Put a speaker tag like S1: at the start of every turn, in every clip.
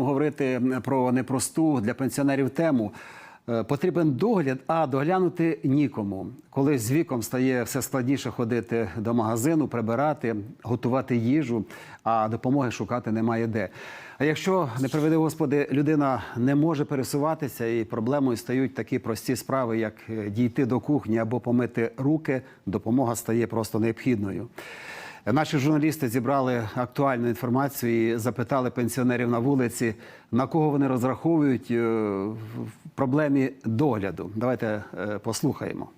S1: говорити про непросту для пенсіонерів тему. Е, Потрібен догляд, а доглянути нікому. Коли з віком стає все складніше ходити до магазину, прибирати, готувати їжу, а допомоги шукати немає де. А якщо не приведе Господи, людина не може пересуватися, і проблемою стають такі прості справи, як е, дійти до кухні або помити руки, допомога стає просто необхідною. Наші журналісти зібрали актуальну інформацію і запитали пенсіонерів на вулиці, на кого вони розраховують е, в проблемі догляду. Давайте е, послухаємо.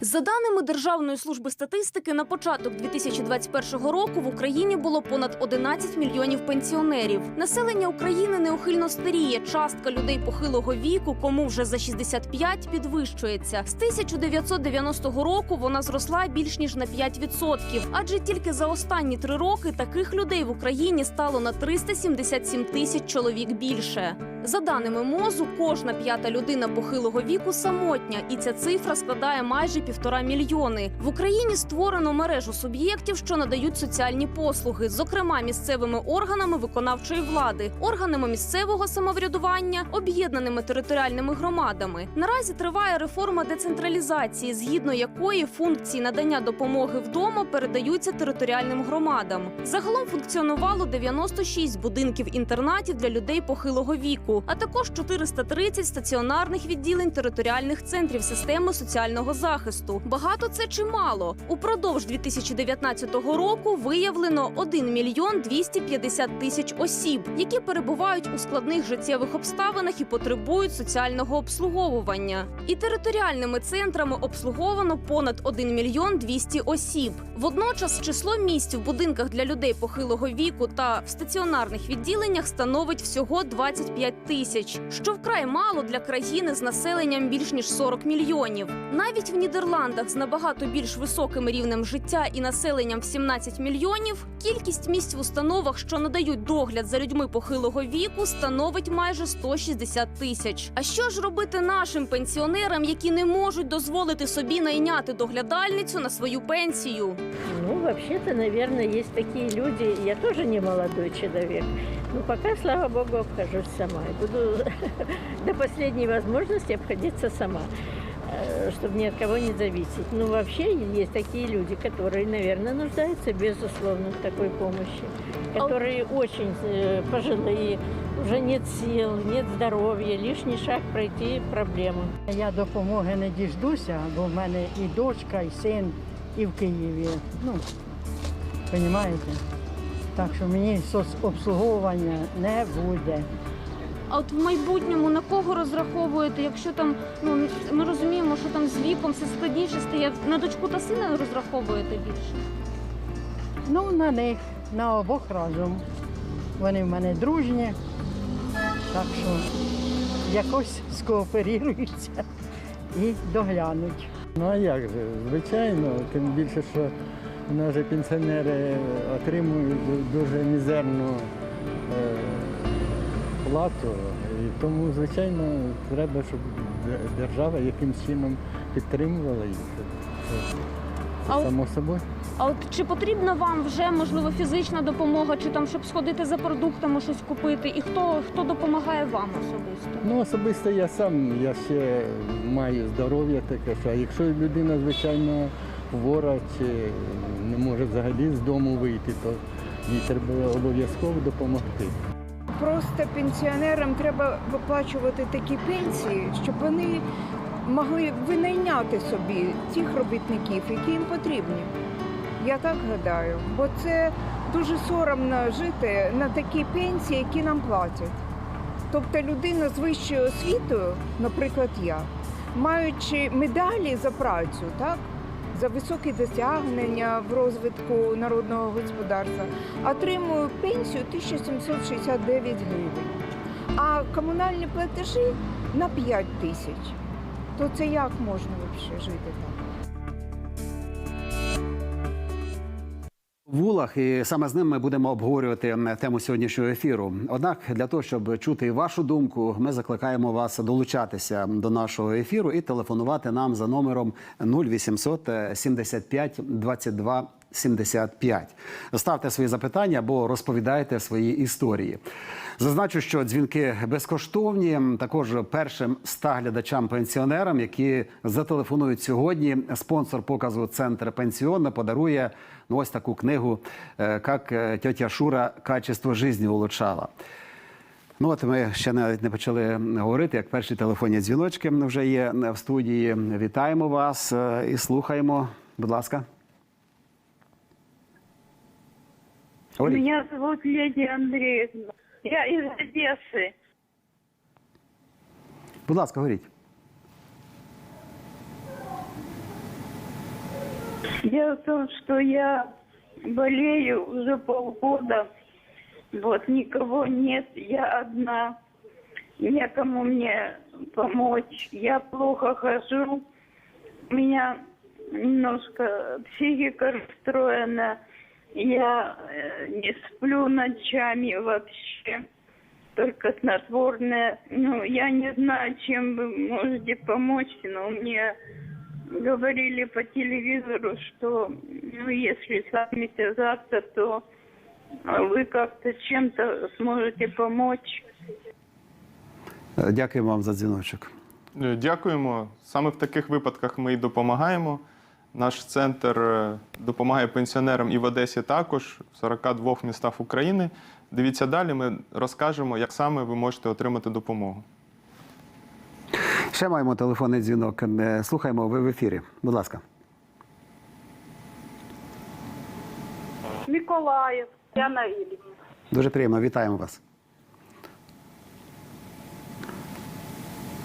S2: За даними Державної служби статистики, на початок 2021 року в Україні було понад 11 мільйонів пенсіонерів. Населення України неухильно старіє. Частка людей похилого віку, кому вже за 65, підвищується. З 1990 року вона зросла більш ніж на 5%. Адже тільки за останні три роки таких людей в Україні стало на 377 тисяч чоловік більше. За даними МОЗу, кожна п'ята людина похилого віку самотня, і ця цифра складає майже півтора мільйони. В Україні створено мережу суб'єктів, що надають соціальні послуги, зокрема місцевими органами виконавчої влади, органами місцевого самоврядування, об'єднаними територіальними громадами. Наразі триває реформа децентралізації, згідно якої функції надання допомоги вдома передаються територіальним громадам. Загалом функціонувало 96 будинків інтернатів для людей похилого віку, а також 430 стаціонарних відділень територіальних центрів системи соціального захисту. Багато це чи мало? Упродовж 2019 року виявлено 1 мільйон 250 тисяч осіб, які перебувають у складних життєвих обставинах і потребують соціального обслуговування. І територіальними центрами обслуговано понад 1 мільйон 200 осіб. Водночас число місць в будинках для людей похилого віку та в стаціонарних відділеннях становить всього 25 тисяч, що вкрай мало для країни з населенням більш ніж 40 мільйонів. Навіть в Нідерландах з набагато більш високим рівнем життя і населенням в 17 мільйонів кількість місць в установах, що надають догляд за людьми похилого віку, становить майже 160 тисяч. А що ж робити нашим пенсіонерам, які не можуть дозволити собі найняти доглядальницю на свою пенсію?
S3: Ну, вообще-то, наверное, есть такие люди. Я тоже не молодой человек. Но пока, слава богу, обхожусь сама. И буду до последней возможности обходиться сама, чтобы ни от кого не зависеть. Ну, вообще, есть такие люди, которые, наверное, нуждаются, безусловно, в такой помощи. Которые очень э, пожилые, уже нет сил, нет здоровья, лишний шаг пройти проблему.
S4: Я допомоги не діждуся, бо в мене і дочка, і син, і в Києві. Ну, розумієте? Так що мені соцобслуговування не буде.
S2: А от в майбутньому на кого розраховуєте, якщо там ну ми розуміємо, що там з віком все складніше стає. На дочку та сина розраховуєте більше?
S4: Ну, на них, на обох разом. Вони в мене дружні, так що якось скооперуються і доглянуть.
S5: Ну а як же? Звичайно, тим більше, що у нас же пенсіонери отримують дуже мізерну е, плату. І тому, звичайно, треба, щоб держава якимсь чином підтримувала їх. Це,
S2: А от-
S5: собою.
S2: А от чи потрібна вам вже можливо фізична допомога, чи там щоб сходити за продуктами щось купити? І хто хто допомагає вам особисто?
S5: Ну, особисто я сам, я ще маю здоров'я таке, що а якщо людина, звичайно, хвора чи не може взагалі з дому вийти, то їй треба обов'язково допомогти.
S6: Просто пенсіонерам треба виплачувати такі пенсії, щоб вони могли винайняти собі тих робітників, які їм потрібні. Я так гадаю, бо це дуже соромно жити на такі пенсії, які нам платять. Тобто людина з вищою освітою, наприклад, я, маючи медалі за працю, так, за високі досягнення в розвитку народного господарства, отримую пенсію 1769 гривень, а комунальні платежі на 5 тисяч. То це як можна взагалі жити так?
S1: Вулах, і саме з ним ми будемо обговорювати тему сьогоднішнього ефіру. Однак, для того, щоб чути вашу думку, ми закликаємо вас долучатися до нашого ефіру і телефонувати нам за номером 0800 75 22 75. Ставте свої запитання або розповідайте свої історії. Зазначу, що дзвінки безкоштовні. Також першим 100 глядачам-пенсіонерам, які зателефонують сьогодні. Спонсор показу Центр пенсіонна подарує ну, ось таку книгу, е, як е, тетя Шура качество життя улучшала. Ну от ми ще навіть не почали говорити, як перші телефонні дзвіночки вже є в студії. Вітаємо вас е, і слухаємо. Будь ласка. Говоріть.
S7: Меня зовут Лидия Андреевна. Я из Одессы.
S1: Будь ласка, говоріть.
S7: Дело в том, что я болею уже полгода. Вот, никого нет, я одна. Некому мне помочь. Я плохо хожу. У меня немножко психика расстроена. Я э, не сплю ночами вообще. Только снотворное. Ну, я не знаю, чем вы можете помочь, но мне говорили по телевизору, что ну, если с вами связаться, то вы как-то чем-то сможете помочь.
S1: Е, Дякуємо вам за дзвіночок.
S8: Е, Дякуємо. Саме в таких випадках ми і допомагаємо. Наш центр е, допомагає пенсіонерам і в Одесі також, в 42 містах України. Дивіться далі, ми розкажемо, як саме ви можете отримати допомогу.
S1: Ще маємо телефонний дзвінок. Е, Слухаємо, ви в ефірі. Будь ласка.
S9: Миколаев, Яна Ильина.
S1: Дуже приємно, вітаємо вас.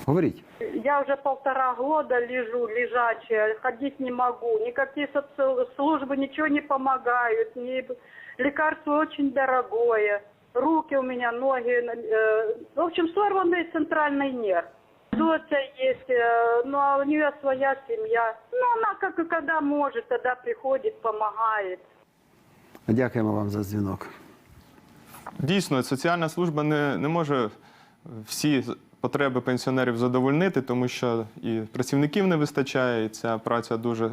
S1: Говоріть.
S9: Я уже полтора года лежу, лежачая, ходить не могу. Никакие соци- службы ничего не помогают. Ни... Лекарство очень дорогое. Руки у меня, ноги. э, В общем, сорванный центральный нерв. Доча есть, э, ну а у нее своя семья. Ну, она как и когда может, тогда приходит, помогает.
S1: Дякуємо вам за дзвінок.
S8: Дійсно, соціальна служба не, не може всі потреби пенсіонерів задовольнити, тому що і працівників не вистачає, і ця праця дуже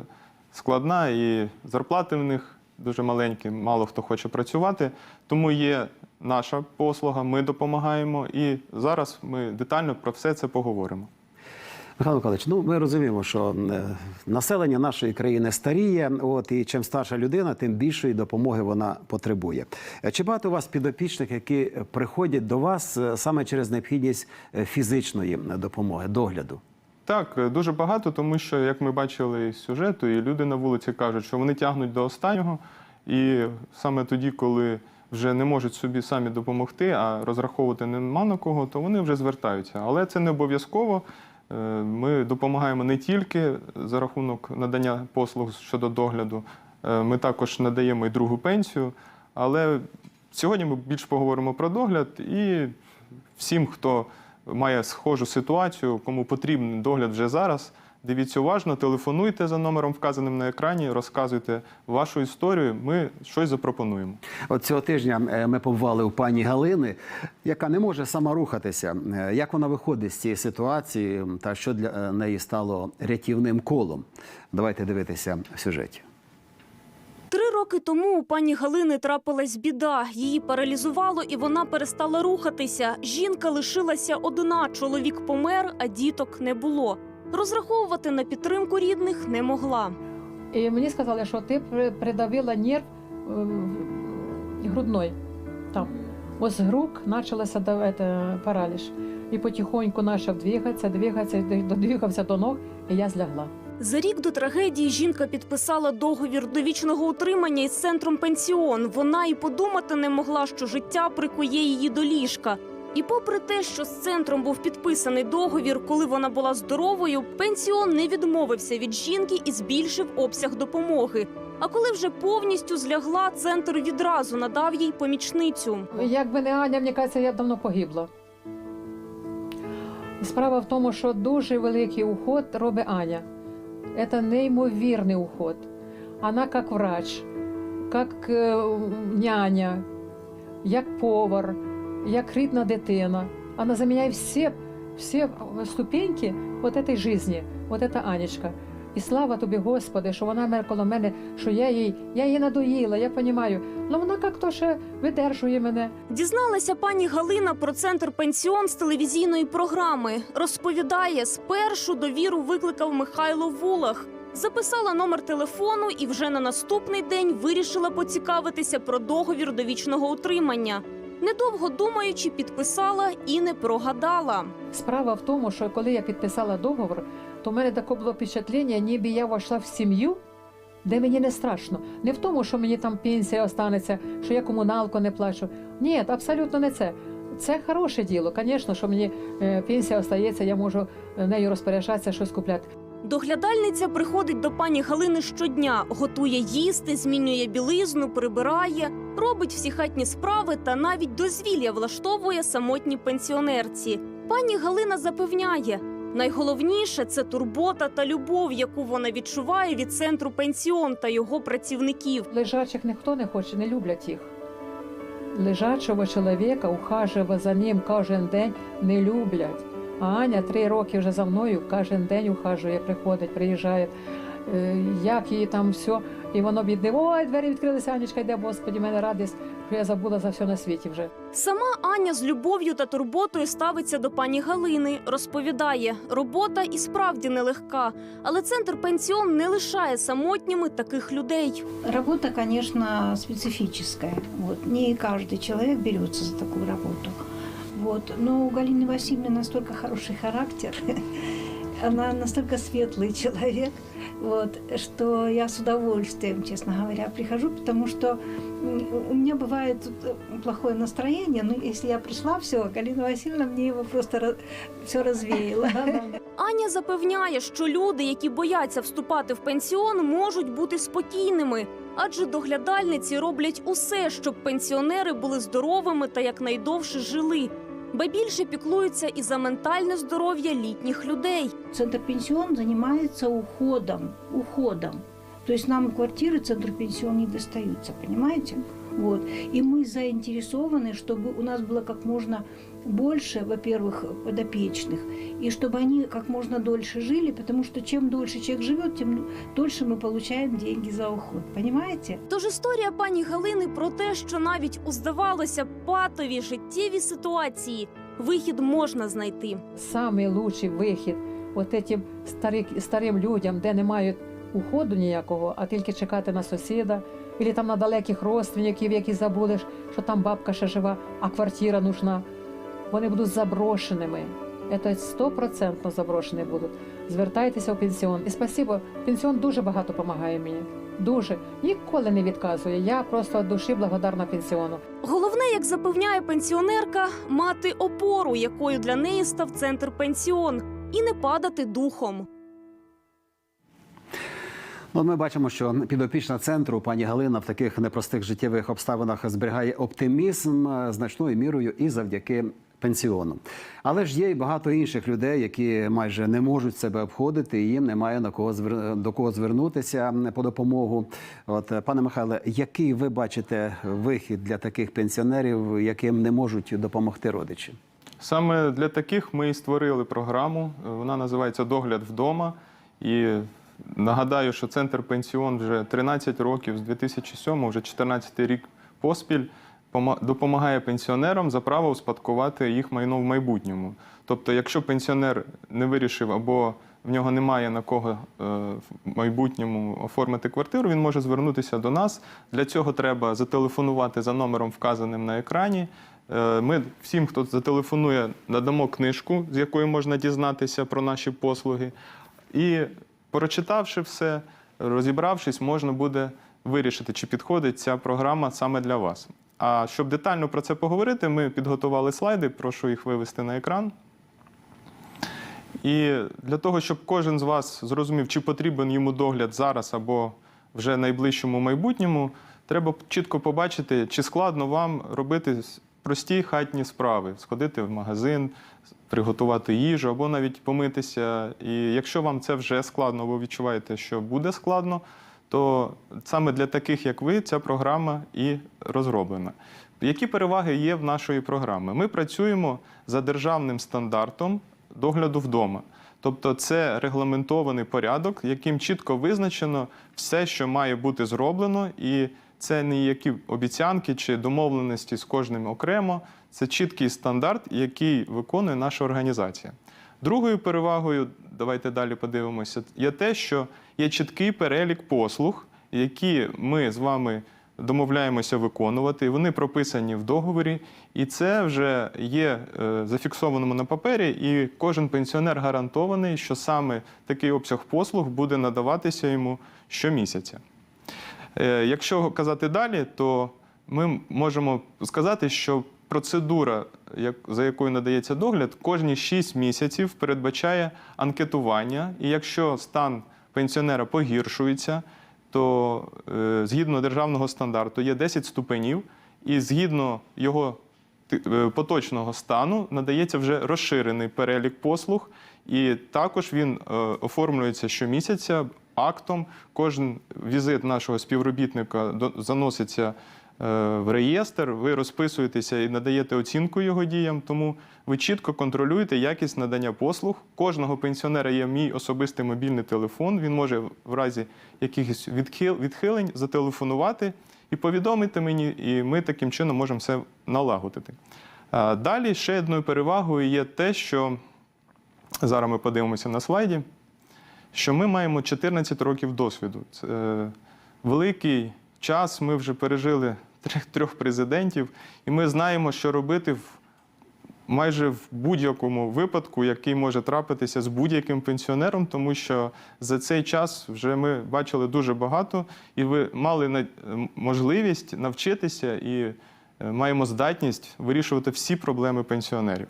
S8: складна, і зарплати в них дуже маленькі, мало хто хоче працювати. Тому є наша послуга, ми допомагаємо, і зараз ми детально про все це поговоримо.
S1: Михайло Михайлович, ну ми розуміємо, що е, населення нашої країни старіє. От і чим старша людина, тим більшої допомоги вона потребує. Е, Чи багато у вас підопічних, які приходять до вас е, саме через необхідність фізичної допомоги, догляду?
S8: Так, дуже багато, тому що, як ми бачили із сюжету, і люди на вулиці кажуть, що вони тягнуть до останнього, і саме тоді, коли вже не можуть собі самі допомогти, а розраховувати нема на кого, то вони вже звертаються. Але це не обов'язково. Е, Ми допомагаємо не тільки за рахунок надання послуг щодо догляду, е, ми також надаємо і другу пенсію. Але сьогодні ми більше поговоримо про догляд і всім, хто має схожу ситуацію, кому потрібен догляд вже зараз. Дивіться уважно, телефонуйте за номером, вказаним на екрані, розказуйте вашу історію. Ми щось запропонуємо.
S1: От цього тижня е, ми побували у пані Галини, яка не може сама рухатися. Е, Як вона виходить з цієї ситуації та що для е, неї стало рятівним колом? Давайте дивитися в сюжеті.
S2: Три роки тому у пані Галини трапилась біда. Її паралізувало, і вона перестала рухатися. Жінка лишилася одна. Чоловік помер, а діток не було. Розраховувати на підтримку рідних не могла.
S10: І мені сказали, що ти придавила нерв е, грудной. Там. Ось з рук почалося давати параліч. І потихоньку почав двигатися, двигатися, додвигався до ног, і я злягла.
S2: За рік до трагедії жінка підписала договір довічного утримання із центром пенсіон. Вона і подумати не могла, що життя прикує її до ліжка. І попри те, що з центром був підписаний договір, коли вона була здоровою, пенсіон не відмовився від жінки і збільшив обсяг допомоги. А коли вже повністю злягла, центр відразу надав їй помічницю.
S10: Якби не Аня, мені кажеться, я давно погибла. Справа в тому, що дуже великий уход робить Аня. Це неймовірний уход. Вона як врач, як е, няня, як повар, як рідна дитина. Вона заміняє всі, всі ступеньки вот этой жизни, вот эта Анечка. І слава тобі, Господи, що вона мене коло мене, що я їй, я її надоїла, я розумію. Ну вона як то ще видержує мене.
S2: Дізналася пані Галина про центр пенсіон з телевізійної програми. Розповідає, спершу довіру викликав Михайло Вулах. Записала номер телефону і вже на наступний день вирішила поцікавитися про договір довічного утримання. Недовго думаючи, підписала і не прогадала.
S10: Справа в тому, що коли я підписала договор, то в мене таке було впечатлення, ніби я війшла в сім'ю, де мені не страшно. Не в тому, що мені там пенсія останеться, що я комуналку не плачу. Ні, абсолютно не це. Це хороше діло. Звісно, що мені е, пенсія остається, я можу е, нею розпоряджатися, щось купляти.
S2: Доглядальниця приходить до пані Галини щодня, готує їсти, змінює білизну, прибирає, робить всі хатні справи та навіть дозвілля влаштовує самотній пенсіонерці. Пані Галина запевняє, найголовніше це турбота та любов, яку вона відчуває від центру пенсіон та його працівників.
S10: Лежачих ніхто не хоче, не люблять їх. Лежачого чоловіка, ухажива за ним кожен день не люблять. А Аня три роки вже за мною кожен день ухажує, приходить, приїжджає. Е, Як її там все, і воно бідне, ой, двері відкрилися, Анічка йде, Господі, в мене радість, що я забула за все на світі вже.
S2: Сама Аня з любов'ю та турботою ставиться до пані Галини. Розповідає, робота і справді нелегка, але центр пенсіон не лишає самотніми таких людей.
S11: Работа, конечно, специфическая. Вот. Не каждый человек берется за такую работу. Вот. Но у Галины Васильевны настолько хороший характер, она настолько светлый человек, вот, что я с удовольствием, честно говоря, прихожу, потому что м, у меня бывает тут, э, плохое настроение, но если я пришла, все, Галина Васильевна мне его просто все развеяла.
S2: Аня запевняє, що люди, які бояться вступати в пенсіон, можуть бути спокійними, адже доглядальниці роблять усе, щоб пенсіонери були здоровими та якнайдовше жили. Ба більше піклуються і за ментальне здоров'я літніх людей.
S11: Центр пенсион занимается уходом, уходом. То есть нам квартиры центр пенсион не достаются, понимаете? Вот. И мы заинтересованы, чтобы у нас было как можно больше, во-первых, подопечных, и чтобы они как можно дольше жили, потому что чем дольше человек живет, тем дольше мы получаем деньги за уход. Понимаете?
S2: Тож історія пані Галини про те, що навіть у здавалося б, патові життєві ситуації вихід можна знайти.
S10: Самий лучший вихід от этим старик, старим людям, де не мають уходу ніякого, а тільки чекати на сусіда, або там на далеких родственників, які забудеш, що там бабка ще жива, а квартира нужна. Вони будуть заброшеними. Це стопроцентно заброшені будуть. Звертайтеся в пенсіон. І спасибо, пенсіон дуже багато допомагає мені. Дуже ніколи не відказує. Я просто від душі благодарна пенсіону.
S2: Головне, як запевняє пенсіонерка, мати опору, якою для неї став центр пенсіон, і не падати духом.
S1: Ну, От ми бачимо, що підопічна центру пані Галина в таких непростих життєвих обставинах зберігає оптимізм значною мірою і завдяки пенсіону. Але ж є і багато інших людей, які майже не можуть себе обходити, і їм немає на кого звер... до кого звернутися по допомогу. От пане Михайле, який ви бачите вихід для таких пенсіонерів, яким не можуть допомогти родичі?
S8: Саме для таких ми і створили програму. Вона називається Догляд вдома. І нагадаю, що центр пенсіон вже 13 років з 2007, вже 14 рік поспіль допомагає пенсіонерам за право успадкувати їх майно в майбутньому. Тобто, якщо пенсіонер не вирішив або в нього немає на кого е, в майбутньому оформити квартиру, він може звернутися до нас. Для цього треба зателефонувати за номером, вказаним на екрані. Е, Ми всім, хто зателефонує, надамо книжку, з якої можна дізнатися про наші послуги. І прочитавши все, розібравшись, можна буде вирішити, чи підходить ця програма саме для вас. А щоб детально про це поговорити, ми підготували слайди, прошу їх вивести на екран. І для того, щоб кожен з вас зрозумів, чи потрібен йому догляд зараз або вже найближчому майбутньому, треба чітко побачити, чи складно вам робити прості хатні справи, сходити в магазин, приготувати їжу або навіть помитися. І якщо вам це вже складно, ви відчуваєте, що буде складно, то саме для таких, як ви, ця програма і розроблена. Які переваги є в нашої програми? Ми працюємо за державним стандартом догляду вдома. Тобто це регламентований порядок, яким чітко визначено все, що має бути зроблено, і це не які обіцянки чи домовленості з кожним окремо. Це чіткий стандарт, який виконує наша організація. Другою перевагою, давайте далі подивимося, є те, що є чіткий перелік послуг, які ми з вами домовляємося виконувати. Вони прописані в договорі, і це вже є е, зафіксованим на папері. І кожен пенсіонер гарантований, що саме такий обсяг послуг буде надаватися йому щомісяця. Е, Якщо казати далі, то ми можемо сказати, що процедура, за якою надається догляд, кожні 6 місяців передбачає анкетування. І якщо стан пенсіонера погіршується, то е, згідно державного стандарту є 10 ступенів, і згідно його е, поточного стану надається вже розширений перелік послуг, і також він е, оформлюється щомісяця актом. Кожен візит нашого співробітника до- заноситься в реєстр, ви розписуєтеся і надаєте оцінку його діям, тому ви чітко контролюєте якість надання послуг. Кожного пенсіонера є мій особистий мобільний телефон. Він може в разі якихось відхил- відхилень зателефонувати і повідомити мені, і ми таким чином можемо все налагодити. Далі ще одною перевагою є те, що зараз ми подивимося на слайді, що ми маємо 14 років досвіду. Це е, великий час. Ми вже пережили трьох- президентів, і ми знаємо, що робити в майже в будь-якому випадку, який може трапитися з будь-яким пенсіонером, тому що за цей час вже ми бачили дуже багато, і ви мали можливість навчитися і е, маємо здатність вирішувати всі проблеми пенсіонерів.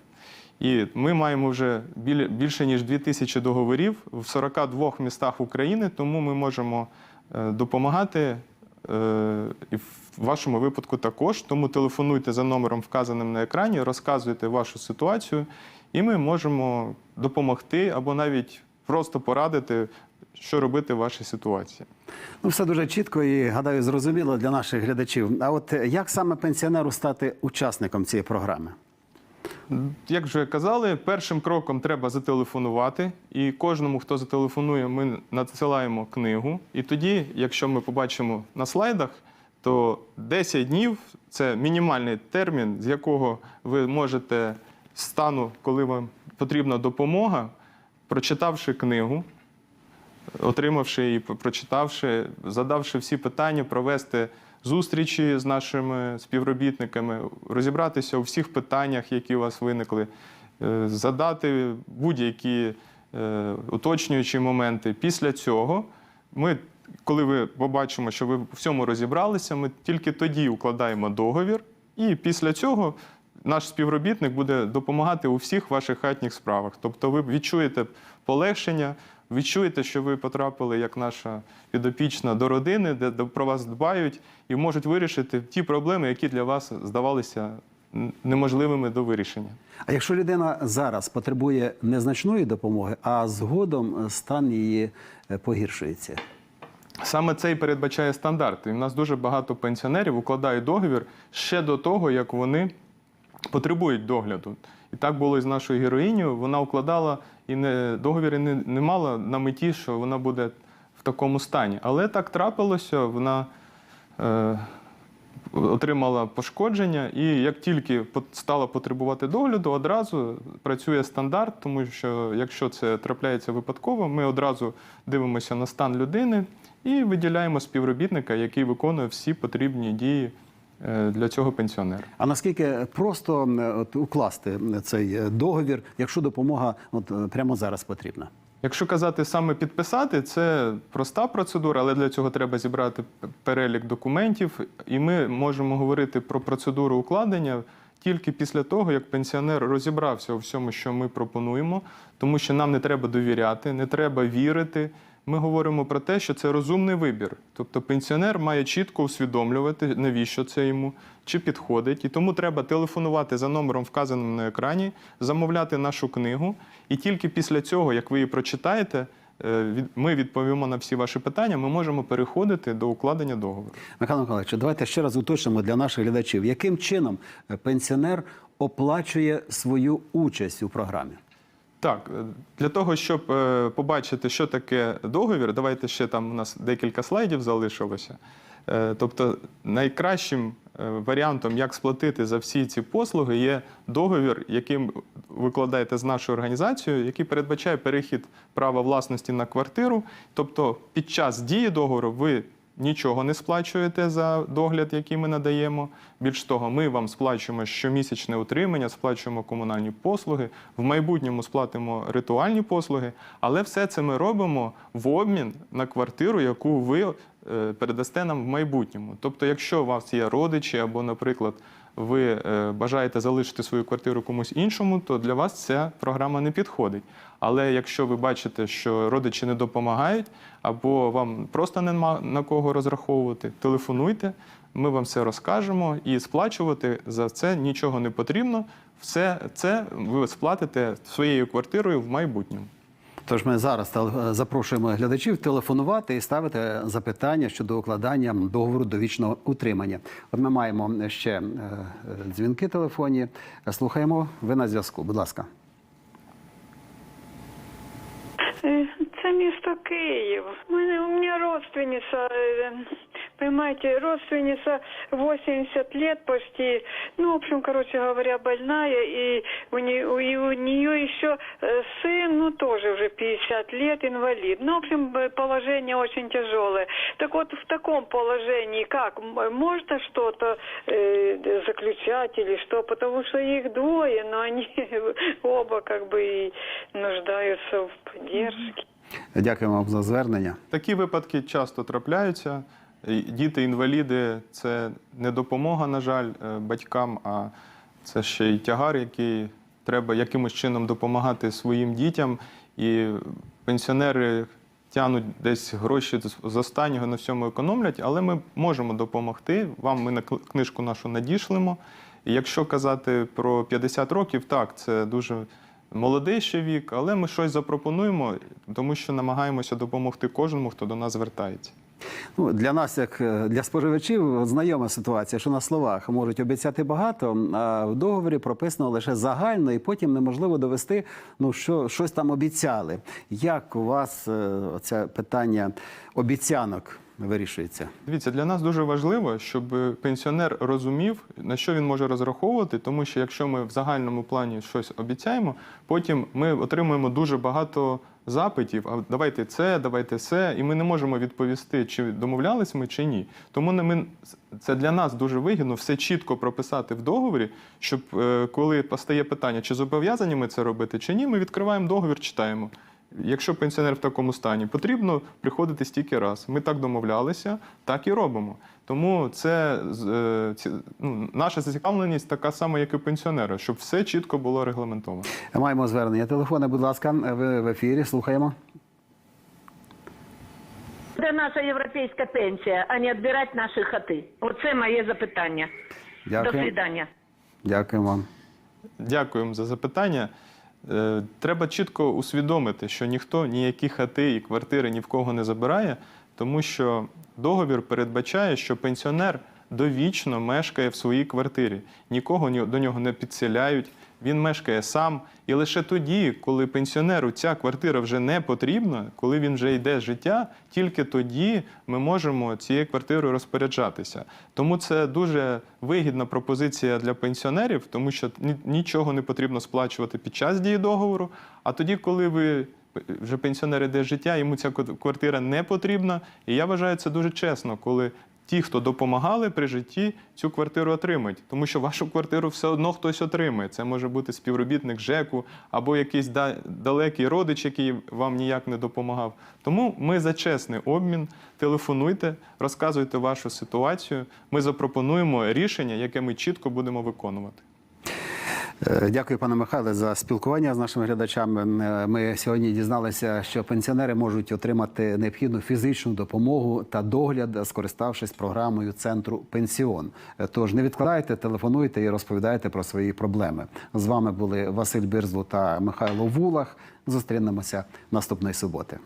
S8: І ми маємо вже більше ніж 2000 договорів в 42 містах України, тому ми можемо е, допомагати е, і в вашому випадку також. Тому телефонуйте за номером, вказаним на екрані, розказуйте вашу ситуацію, і ми можемо допомогти або навіть просто порадити, що робити в вашій ситуації.
S1: Ну, все дуже чітко і гадаю, зрозуміло для наших глядачів. А от як саме пенсіонеру стати учасником цієї програми?
S8: Як вже казали, першим кроком треба зателефонувати, і кожному, хто зателефонує, ми надсилаємо книгу. І тоді, якщо ми побачимо на слайдах, то 10 днів це мінімальний термін, з якого ви можете стану, коли вам потрібна допомога, прочитавши книгу, отримавши її, прочитавши, задавши всі питання, провести зустрічі з нашими співробітниками, розібратися у всіх питаннях, які у вас виникли, е, задати будь-які е, уточнюючі моменти. Після цього ми, коли ви побачимо, що ви в всьому розібралися, ми тільки тоді укладаємо договір, і після цього наш співробітник буде допомагати у всіх ваших хатніх справах. Тобто ви відчуєте полегшення, відчуєте, що ви потрапили як наша підопічна до родини, де про вас дбають і можуть вирішити ті проблеми, які для вас здавалися неможливими до вирішення.
S1: А якщо людина зараз потребує незначної допомоги, а згодом стан її е, погіршується?
S8: Саме це і передбачає стандарт. І в нас дуже багато пенсіонерів укладають договір ще до того, як вони потребують догляду. І так було і з нашою героїнею. Вона укладала і не договір і не, не мала на меті, що вона буде в такому стані. Але так трапилося, вона е, отримала пошкодження, і як тільки стала потребувати догляду, одразу працює стандарт, тому що якщо це трапляється випадково, ми одразу дивимося на стан людини і виділяємо співробітника, який виконує всі потрібні дії е, для цього пенсіонера.
S1: А наскільки просто от, укласти цей е, договір, якщо допомога от, е, прямо зараз потрібна?
S8: Якщо казати саме підписати, це проста процедура, але для цього треба зібрати перелік документів, і ми можемо говорити про процедуру укладення тільки після того, як пенсіонер розібрався у всьому, що ми пропонуємо, тому що нам не треба довіряти, не треба вірити. Ми говоримо про те, що це розумний вибір. Тобто пенсіонер має чітко усвідомлювати, навіщо це йому, чи підходить. І тому треба телефонувати за номером, вказаним на екрані, замовляти нашу книгу. І тільки після цього, як ви її прочитаєте, е, ми відповімо на всі ваші питання, ми можемо переходити до укладення договору.
S1: Михайло Миколаївич, давайте ще раз уточнимо для наших глядачів, яким чином е, пенсіонер оплачує свою участь у програмі?
S8: Так, е, для того, щоб е, побачити, що таке договір, давайте ще там у нас декілька слайдів залишилося. Е, Тобто, найкращим варіантом, як сплатити за всі ці послуги, є договір, яким ви вкладаєте з нашою організацією, який передбачає перехід права власності на квартиру. Тобто, під час дії договору ви нічого не сплачуєте за догляд, який ми надаємо. Більш того, ми вам сплачуємо щомісячне утримання, сплачуємо комунальні послуги, в майбутньому сплатимо ритуальні послуги, але все це ми робимо в обмін на квартиру, яку ви е, передасте нам в майбутньому. Тобто, якщо у вас є родичі або, наприклад, ви е, бажаєте залишити свою квартиру комусь іншому, то для вас ця програма не підходить. Але якщо ви бачите, що родичі не допомагають, або вам просто нема на кого розраховувати, телефонуйте, ми вам все розкажемо і сплачувати за це нічого не потрібно. Все це ви сплатите своєю квартирою в майбутньому.
S1: Тож ми зараз запрошуємо глядачів телефонувати і ставити запитання щодо укладання договору довічного утримання. От ми маємо ще е, е, дзвінки телефонні. Слухаємо. Ви на зв'язку. Будь ласка.
S12: Е, Це місто Київ. У мене у мене родственниця, е, понимаете, родственница 80 лет почти, ну, в общем, короче говоря, больная, и у нее, и у нее еще э, сын, ну, тоже уже 50 лет, инвалид. Ну, в общем, э, положение очень тяжелое. Так вот, в таком положении как? М- Можно что-то э, заключать или что? Потому что их двое, но они оба как бы и нуждаются в поддержке.
S1: Дякуємо вам за звернення.
S8: Такі випадки часто трапляються. І Діти-інваліди це не допомога, на жаль, е, батькам, а це ще й тягар, який треба якимось чином допомагати своїм дітям. І пенсіонери тягнуть десь гроші з- останнього на всьому економлять, але ми можемо допомогти. Вам ми на книжку нашу надішлемо. Якщо казати про 50 років, так, це дуже молодий ще вік, але ми щось запропонуємо, тому що намагаємося допомогти кожному, хто до нас звертається.
S1: Ну, для нас, як е, для споживачів, знайома ситуація, що на словах можуть обіцяти багато, а в договорі прописано лише загально, і потім неможливо довести, ну що щось там обіцяли. Як у вас е, це питання обіцянок вирішується?
S8: Дивіться, для нас дуже важливо, щоб пенсіонер розумів, на що він може розраховувати, тому що якщо ми в загальному плані щось обіцяємо, потім ми отримуємо дуже багато запитів. А давайте це, давайте це, і ми не можемо відповісти, чи домовлялись ми чи ні. Тому ми це для нас дуже вигідно все чітко прописати в договорі, щоб е, коли постає питання, чи зобов'язані ми це робити, чи ні, ми відкриваємо договір, читаємо. Якщо пенсіонер в такому стані, потрібно приходити стільки раз. Ми так домовлялися, так і робимо. Тому це е, ну, наша зацікавленість така сама, як і пенсіонера, щоб все чітко було регламентовано.
S1: Маємо звернення. Телефони, будь ласка, ви в ефірі. Слухаємо.
S13: Де наша європейська пенсія, а не відбирати наші хати? Оце моє запитання. До свидання.
S1: Дякую вам.
S8: Дякуємо за запитання. Е, Треба чітко усвідомити, що ніхто ніякі хати і квартири ні в кого не забирає, тому що договір передбачає, що пенсіонер довічно мешкає в своїй квартирі, нікого до нього не підселяють. Він мешкає сам, і лише тоді, коли пенсіонеру ця квартира вже не потрібна, коли він вже йде з життя, тільки тоді ми можемо цією квартирою розпоряджатися. Тому це дуже вигідна пропозиція для пенсіонерів, тому що нічого не потрібно сплачувати під час дії договору. А тоді, коли ви вже пенсіонер йде з життя, йому ця квартира не потрібна. І я вважаю це дуже чесно, коли ті, хто допомагали при житті, цю квартиру отримають. Тому що вашу квартиру все одно хтось отримає. Це може бути співробітник ЖЕКу або якийсь да- далекий родич, який вам ніяк не допомагав. Тому ми за чесний обмін. Телефонуйте, розказуйте вашу ситуацію. Ми запропонуємо рішення, яке ми чітко будемо виконувати.
S1: Е, Дякую, пане Михайле, за спілкування з нашими глядачами. Е, Ми сьогодні дізналися, що пенсіонери можуть отримати необхідну фізичну допомогу та догляд, скориставшись програмою центру Пенсіон. Е, Тож не відкладайте, телефонуйте і розповідайте про свої проблеми. З вами були Василь Бирзлу та Михайло Вулах. Зустрінемося наступної суботи.